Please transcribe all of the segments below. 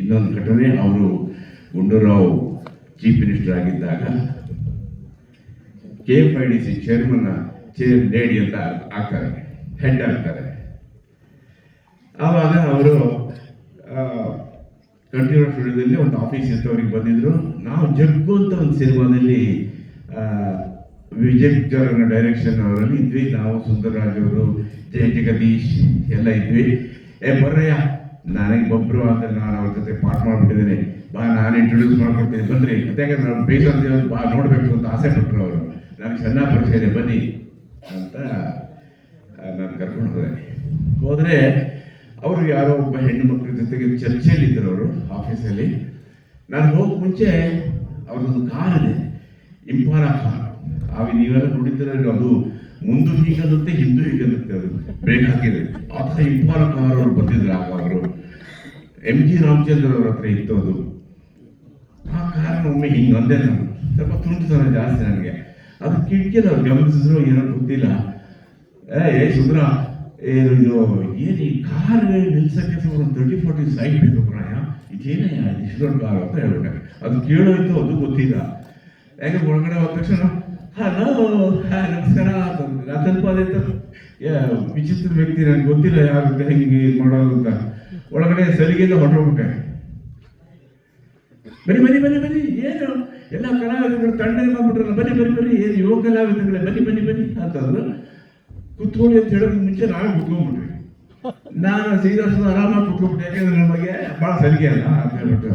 ಇನ್ನೊಂದು ಘಟನೆ, ಅವರು ಗುಂಡೂರಾವ್ ಚೀಫ್ ಮಿನಿಸ್ಟರ್ ಆಗಿದ್ದಾಗ K F I D C chairman chair lady ಅಂತ ಆಗ್ತಾರೆ ಹೆಡ್ ಆಗ್ತಾರೆ. ಆವಾಗ ಅವರು ಕಂಟಿನ್ಯೂ ಸ್ಟುಡಿಯೋದಲ್ಲಿ ಒಂದು ಆಫೀಸ್ ಇತ್ತು ಅವ್ರಿಗೆ ಬಂದಿದ್ರು. ನಾವು ಜಗ್ಗು ಅಂತ ಒಂದು ಸಿನಿಮಾದಲ್ಲಿ ವಿಜಯ್ ಜೋರನ ಡೈರೆಕ್ಷನ್ ಅವರಲ್ಲಿ ಇದ್ವಿ. ನಾವು ಸುಂದರರಾಜ್ ಅವರು ಜಯ ಜಗದೀಶ್ ಎಲ್ಲ ಇದ್ವಿ. ಏ, ಬರ್ರಯ್ಯ ನನಗೆ ಒಬ್ಬರು ಅಂತ ನಾನು ಅವ್ರ ಜೊತೆ ಪಾಠ ಮಾಡ್ಬಿಟ್ಟಿದ್ದೀನಿ. ಬಾ, ನಾನು ಇಂಟ್ರೊಡ್ಯೂಸ್ ಮಾಡ್ಕೊಡ್ತೀನಿ. ಯಾಕಂದ್ರೆ ನಾನು ಬೇಸಂತ ಬಾ, ನೋಡಬೇಕು ಅಂತ ಆಸೆ ಪಟ್ಟರು ಅವರು. ನನಗೆ ಚೆನ್ನಾಗಿ ಪರಿಚಯ ಇದೆ, ಬನ್ನಿ ಅಂತ ನಾನು ಕರ್ಕೊಂಡು ಹೋದೆ. ಹೋದರೆ ಅವರು ಯಾರೋ ಒಬ್ಬ ಹೆಣ್ಣು ಮಕ್ಕಳ ಜೊತೆಗೆ ಚರ್ಚೆಯಲ್ಲಿ ಇದ್ದರು ಅವರು ಆಫೀಸಲ್ಲಿ ನಾನು ಹೋಗಿ ಮುಂಚೆ ಅವ್ರದ್ದೊಂದು ಕಾರ್ ಇದೆ ಇಂಪಾರ ಆಗ ನೀವೆಲ್ಲ ನೋಡಿದ್ರೆ ಅದು ಮುಂದೂ ಹೀಗನ್ನುತ್ತೆ, ಹಿಂದೂ ಹೀಗನ್ನುತ್ತೆ, ಅದು ಬ್ರೇಕ್ ಹಾಕಿದೆ. ಆ ಥರ ಇಂಪಾರ ಕಾರ್ ಅವರು ಬಂದಿದ್ರು ಆಗ ಅವರು. ಎಂ ಜಿ ರಾಮಚಂದ್ರ ಅವ್ರ ಹತ್ರ ಇತ್ತು ಅದು ಆ ಕಾರಣ ಒಮ್ಮೆ ಹಿಂಗೆ ಅಂದೆ ನಾನು. ಸ್ವಲ್ಪ ತುಂಟುತನ ಜಾಸ್ತಿ ನನಗೆ. ಅದು ಕಿಟಕಿಯಲ್ಲಿ ಅವ್ರು ಗಮನಿಸಿದ್ರು, ಏನೋ ಗೊತ್ತಿಲ್ಲ. ಏ ಸುಂದ್ರ ಏನು ಇದು ಏನು ಈ ಕಾರ್ ನಿಲ್ಸಕ್ಕೆ ಸುಮಾರು ಒಂದು ತರ್ಟಿ ಫೋರ್ಟಿ ಸೈಟ್ ಬೇಕು ಪ್ರಾಯ? ಇದೇನೇ ಇದು ಇಷ್ಟು ದೊಡ್ಡ ಕಾರ್ ಅಂತ ಹೇಳ್ಬಿಟ್ಟೆ. ಅದು ಕೇಳೋಯ್ತು ಅದು ಗೊತ್ತಿಲ್ಲ. ಯಾಕೆ ಒಳಗಡೆ ಹೋದ ತಕ್ಷಣ ಹಲೋ ಹಾಂ ನಮಸ್ಕಾರ. ಅಂತಂದ್ರೆ ಸ್ವಲ್ಪ ಅದೇ ವಿಚಿತ್ರ ವ್ಯಕ್ತಿ ನನಗೆ ಗೊತ್ತಿಲ್ಲ ಯಾರು ಹೆಂಗೆ ಮಾಡೋದು ಅಂತ. ಒಳಗಡೆ ಸಲಿಗೆಯಿಂದ ಹೊರಟೋಗ್ಬಿಟ್ಟೆ. ಬರಿ ಬನ್ನಿ ಬನ್ನಿ ಬನ್ನಿ. ಏನು? ಎಲ್ಲ ಕಲಾವಿದಗಳು ತಂಡ ಬಂದ್ಬಿಟ್ರಲ್ಲ. ಬನ್ನಿ ಬನ್ನಿ ಬನ್ನಿ. ಏನು, ಯುವ ಕಲಾವಿದಗಳೇ ಬನ್ನಿ ಬನ್ನಿ ಬನ್ನಿ. ಅಂತಂದ್ರು. ಕುತ್ಕೊಳ್ಳಿ ಅಂತ ಹೇಳೋದು ಮುಂಚೆ ನಾವೇ ಕುತ್ಕೊಂಡ್ಬಿಟ್ರಿ ನಾನು ಸೀದಾ ಆರಾಮಾಗಿ ಕುತ್ಕೊಂಡ್ಬಿಟ್ಟೆ. ಯಾಕಂದ್ರೆ ನಮಗೆ ಭಾಳ ಸಲಿಗೆ ಅಲ್ಲ ಅಂತ ಹೇಳ್ಬಿಟ್ಟು.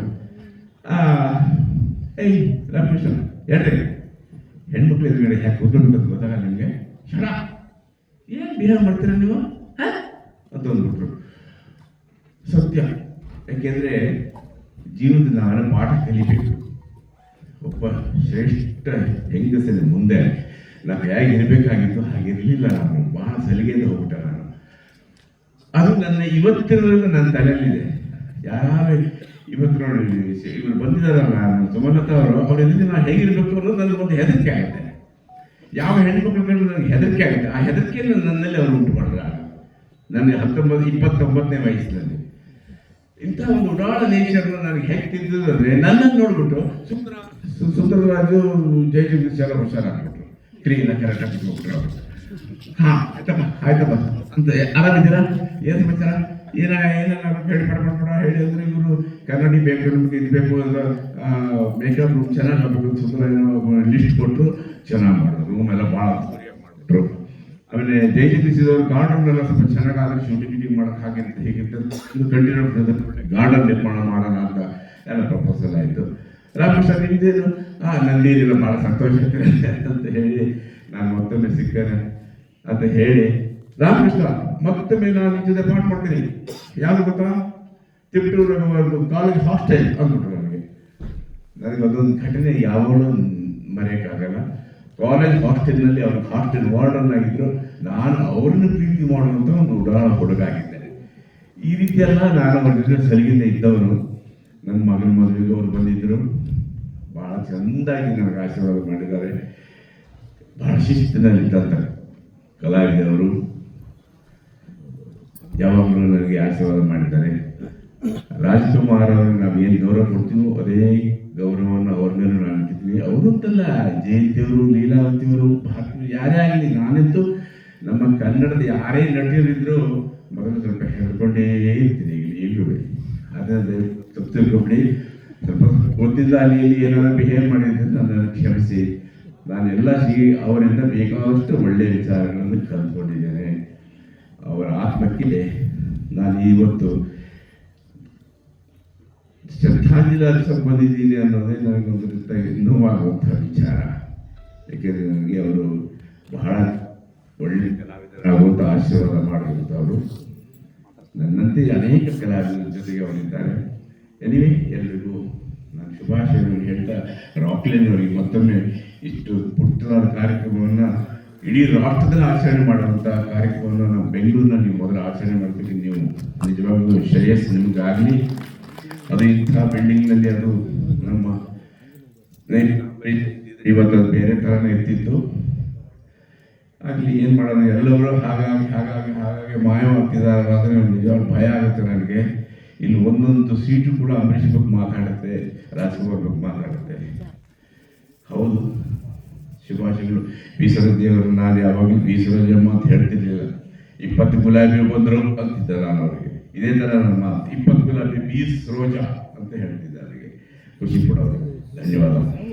ಏಯ್, ರಾಮಕೃಷ್ಣ, ಹೇಳ್ರಿ. ಎದುರುಗಡೆ ಯಾಕೆ ಕೂತ್ಕೊಂಡು ಗೊತ್ತಾಗಲ್ಲ ನಿಮಗೆ ಶರಾ ಏನು ಬಿಹೇವ್ ಮಾಡ್ತೀರ ನೀವು? ಅಂತ ಅಂದ್ಬಿಟ್ರು. ಸತ್ಯ. ಯಾಕೆಂದರೆ ಜೀವನದ ನಾನು ಪಾಠ ಕಲಿಬೇಕು. ಒಬ್ಬ ಶ್ರೇಷ್ಠ ಹೆಂಗಸಿನ ಮುಂದೆ ನಾವು ಹೇಗೆ ಇರಬೇಕಾಗಿತ್ತು ಹಾಗಿರಲಿಲ್ಲ ನಾನು. ಬಹಳ ಸಲಿಗೆಯಿಂದ ಹೋಗ್ಬಿಟ್ಟೆ ನಾನು. ಅದು ನನ್ನ ಇವತ್ತಿನ ನನ್ನ ತಲೆಯಲ್ಲಿದೆ. ಯಾರು ಇವತ್ತು ನೋಡಿ ಇವರು ಬಂದಿದ್ದಾರಲ್ಲ ನಾನು ಸುಮಲತಾ ಅವರು ಅವ್ರ ಎದುರಿಗೆ ನಾನು ಹೇಗಿರ್ಬೇಕು ಅನ್ನೋದು ನನಗೆ ಒಂದು ಹೆದರಿಕೆ ಆಗುತ್ತೆ ಯಾವ ಹೆಣ್ಮಕ್ಳ ಮೇಲೆ ನನಗೆ ಹೆದರಿಕೆ ಆಗುತ್ತೆ. ಆ ಹೆದರಿಕೆಯನ್ನು ನನ್ನಲ್ಲಿ ಅವರು ಉಂಟು ಮಾಡಿದ್ರ ನನಗೆ ಹತ್ತೊಂಬತ್ತು, ಇಪ್ಪತ್ತೊಂಬತ್ತನೇ ವಯಸ್ಸಿನಲ್ಲಿ. ಇಂಥ ಒಂದು ಉಡಾಳ ನೇಚರ್ನ ನನಗೆ ಹೇಗೆ ತಿಂದಿದ್ದು ಅಂದ್ರೆ, ನನ್ನನ್ನು ನೋಡ್ಬಿಟ್ಟು ಸುಂದರ ಸುಂದರರಾಜು ಜಯ ಜಗದೀಶ್ ಆಗ್ಬಿಟ್ರು. ಹುಷಾರಾಗ್ಬಿಟ್ರು ಕರೆಕ್ಟ್ ಕರೆಕ್ಟಾಗಿ ಹೋಗ್ಬಿಟ್ರು ಅವರು. ಹಾ ಆಯ್ತಪ್ಪ ಆಯ್ತಪ್ಪ ಅಂತ ಆರಾಮಿದ್ದೀರಾ? ಏನು ಸಮಾಚಾರ? ಏನ ಏನೇನು ಹೇಳಿ ಮಾಡ್ಬೇಡ ಹೇಳಿ ಅಂದ್ರೆ ಇವರು ಕನ್ನಡಿ ಬೇಕು, ನಮ್ಗೆ ಇದು ಬೇಕು ಅಂತ ಮೇಕಪ್ ಚೆನ್ನಾಗಿ ಆಗಬೇಕು ಸುಂದರ ಏನೋ ಲಿಸ್ಟ್ ಕೊಟ್ಟು ಚೆನ್ನಾಗಿ ಮಾಡಿದ್ರು, ರೂಮ್ ಎಲ್ಲ ಭಾಳ ಮಾಡಿಬಿಟ್ರು ಆಮೇಲೆ ಜೈ ತಿಳಿಸಿದವರು ಗಾರ್ಡನ್ ಎಲ್ಲ ಸ್ವಲ್ಪ ಚೆನ್ನಾಗಿ ಆದ್ರೆ ಶೂಟಿಂಗ್ ಗೀಟಿಂಗ್ ಮಾಡಕ್ ಹಾಗೆ ಹೇಗಿತ್ತು ಇದು ಕಂಟಿನ್ಯೂ ಗಾರ್ಡನ್ ನಿರ್ಮಾಣ ಮಾಡೋಣ ಅಂತ ಎಲ್ಲ ಪ್ರಪೋಸಲ್ ಆಯಿತು. ರಾಮಕೃಷ್ಣ ನಿಮ್ದೇನು ಹಾ ನಂದೇನಿಲ್ಲ ಭಾಳ ಸಂತೋಷ ಅಂತ ಹೇಳಿ ನಾನು ಮತ್ತೊಮ್ಮೆ ಸಿಕ್ಕೇನೆ ಅಂತ ಹೇಳಿ. ರಾಮಕೃಷ್ಣ, ಮತ್ತೊಮ್ಮೆ ನಾನು ನಿನ್ ಜೊತೆ ಮಾಡ್ತೀನಿ. ಯಾರು ಗೊತ್ತಾ? ತಿಪ್ಪೂರು ಒಂದು ಕಾಲೇಜ್ ಹಾಸ್ಟೆಲ್ ಅಂದ್ಬಿಟ್ರು ನನಗೆ ನನಗೆ ಅದೊಂದು ಘಟನೆ ಯಾವಾಗಲೂ ಮರೆಯೋಕ್ಕಾಗಲ್ಲ. ಕಾಲೇಜ್ ಹಾಸ್ಟೆಲ್ನಲ್ಲಿ ಅವ್ರ ಹಾಸ್ಟೆಲ್ ವಾರ್ಡನ್ ಆಗಿದ್ರು ನಾನು ಅವ್ರನ್ನ ಪ್ರೀತಿ ಮಾಡುವಂಥ ಒಂದು ಉದಾಹರಣೆ ಹುಡುಗ ಆಗಿದ್ದೇನೆ ಈ ರೀತಿಯೆಲ್ಲ ನಾನು ಅವ್ರ ಜೊತೆ ಸರಿಯಿಂದ ಇದ್ದವರು ನನ್ನ ಮಗನ ಮದುವೆಗೆ ಅವರು ಬಂದಿದ್ದರು ಭಾಳ ಚೆಂದಾಗಿ ನನಗೆ ಆಶೀರ್ವಾದ ಮಾಡಿದ್ದಾರೆ. ಭಾಳ ಶಿಸ್ತಿನಲ್ಲಿದ್ದಂಥ ಕಲಾವಿದವರು ಯಾವಾಗಲೂ ನನಗೆ ಆಶೀರ್ವಾದ ಮಾಡಿದ್ದಾರೆ. ರಾಜ್ಕುಮಾರ್ ನಾವು ಏನು ಗೌರವ ಕೊಡ್ತೀವೋ ಅದೇ ಗೌರವವನ್ನು ಅವ್ರ ಮೇಲೆ ನಾನು ಅವರಂತಲ್ಲ ಜಯಂತಿಯವರು, ಲೀಲಾವತಿಯವರು, ಭಾರತೀಯರು, ಯಾರೇ ಆಗಲಿ ನಾನಂತೂ ನಮ್ಮ ಕನ್ನಡದ ಯಾರೇ ನಟಿಯರಿದ್ರು ಮೊದಲು ಸ್ವಲ್ಪ ಹೇಳ್ಕೊಂಡೇ ಇರ್ತೀನಿ ಇಲ್ಲಿ ಈಗಲೂ ಅದೇ ತಪ್ಪು ತಿಳ್ಕೊಬಿಡಿ. ಸ್ವಲ್ಪ ಗೊತ್ತಿಲ್ಲ ಅಲ್ಲಿ ಇಲ್ಲಿ ಏನಾದ್ರು ಬಿಹೇವ್ ಮಾಡಿದ್ರೆ ನನ್ನನ್ನು ಕ್ಷಮಿಸಿ. ನಾನೆಲ್ಲ ಸಿಗಿ ಅವರಿಂದ ಬೇಕಾದಷ್ಟು ಒಳ್ಳೆಯ ವಿಚಾರಗಳನ್ನು ಕಲ್ತ್ಕೊಂಡಿದ್ದೇನೆ. ಅವರ ಆತ್ಮಕ್ಕೆ ನಾನು ಇವತ್ತು ಶ್ರದ್ಧಾಂಜಲಿ ಸಂಬಂಧಿಸಿದೆ ಅನ್ನೋದೇ ನನಗೊಂದು ರೀತಿಯಾಗಿ ನೋವಾಗುವಂಥ ವಿಚಾರ ಏಕೆಂದರೆ ನನಗೆ ಅವರು ಬಹಳ ಒಳ್ಳೆ ಕಲಾವಿದರಾಗುವಂಥ ಆಶೀರ್ವಾದ ಮಾಡುವಂಥವರು ನನ್ನಂತೆ ಅನೇಕ ಕಲಾವಿದರ ಜೊತೆಗೆ ಅವರಿದ್ದಾರೆ ಎನಿವೆ ಎಲ್ರಿಗೂ ನಾನು ಶುಭಾಶಯಗಳು ಹೇಳ್ತಾ ರಾಕ್ಲೈನ್ ಅವರಿಗೆ ಮತ್ತೊಮ್ಮೆ ಇಷ್ಟು ಪುಟ್ಟದಾದ ಕಾರ್ಯಕ್ರಮವನ್ನು ಇಡೀ ರಾಷ್ಟ್ರದಲ್ಲಿ ಆಚರಣೆ ಮಾಡುವಂಥ ಕಾರ್ಯಕ್ರಮವನ್ನು ನಾವು ಬೆಂಗಳೂರಿನ ನೀವು ಮೊದಲು ಆಚರಣೆ ಮಾಡ್ತೀವಿ ನೀವು ನಿಜವಾಗ್ಲೂ ಶ್ರೇಯಸ್ ನಿಮಗಾಗಲಿ ಅದು ಇಂಥ ಬಿಲ್ಡಿಂಗ್ನಲ್ಲಿ ಅದು ನಮ್ಮ ಇವತ್ತು ಅದು ಬೇರೆ ಥರನೇ ಇರ್ತಿತ್ತು. ಆಗಲಿ, ಏನು ಮಾಡೋದು? ಎಲ್ಲರೂ ಹಾಗಾಗಿ ಹಾಗಾಗಿ ಹಾಗಾಗಿ ಮಾಯವಾಗ್ತಿದ್ದಾರೆ. ಆದರೆ ನಿಜವಾಗ್ಲೂ ಭಯ ಆಗುತ್ತೆ ನನಗೆ. ಇಲ್ಲಿ ಒಂದೊಂದು ಸೀಟು ಕೂಡ ಅಂಬರೀಷ್ ಬಗ್ಗೆ ಮಾತಾಡುತ್ತೆ, ರಾಜ್ಕುಮಾರ್ ಬಗ್ಗೆ ಮಾತಾಡುತ್ತೆ. ಹೌದು, ಶುಭಾಶಯಗಳು. ಬೀಸರದಿಯವರು ನಾನು ಯಾವಾಗಲೂ ಬೀಸರದಿಯಮ್ಮ ಅಂತ ಹೇಳ್ತಿರ್ಲಿಲ್ಲ. ಇಪ್ಪತ್ತು ಗುಲಾಬಿ ಬಂದರು ಅಂತಿದ್ದೆ ನಾನು ಅವರಿಗೆ. ಇದೇ ಥರ ನಮ್ಮ ಇಪ್ಪತ್ತು ಗುಲಾಬಿ ಬೀಸ್ ರೋಜಾ ಅಂತ ಹೇಳ್ತಿದ್ದಾರೆ. ಖುಷಿ ಪಡೋರು. ಧನ್ಯವಾದ.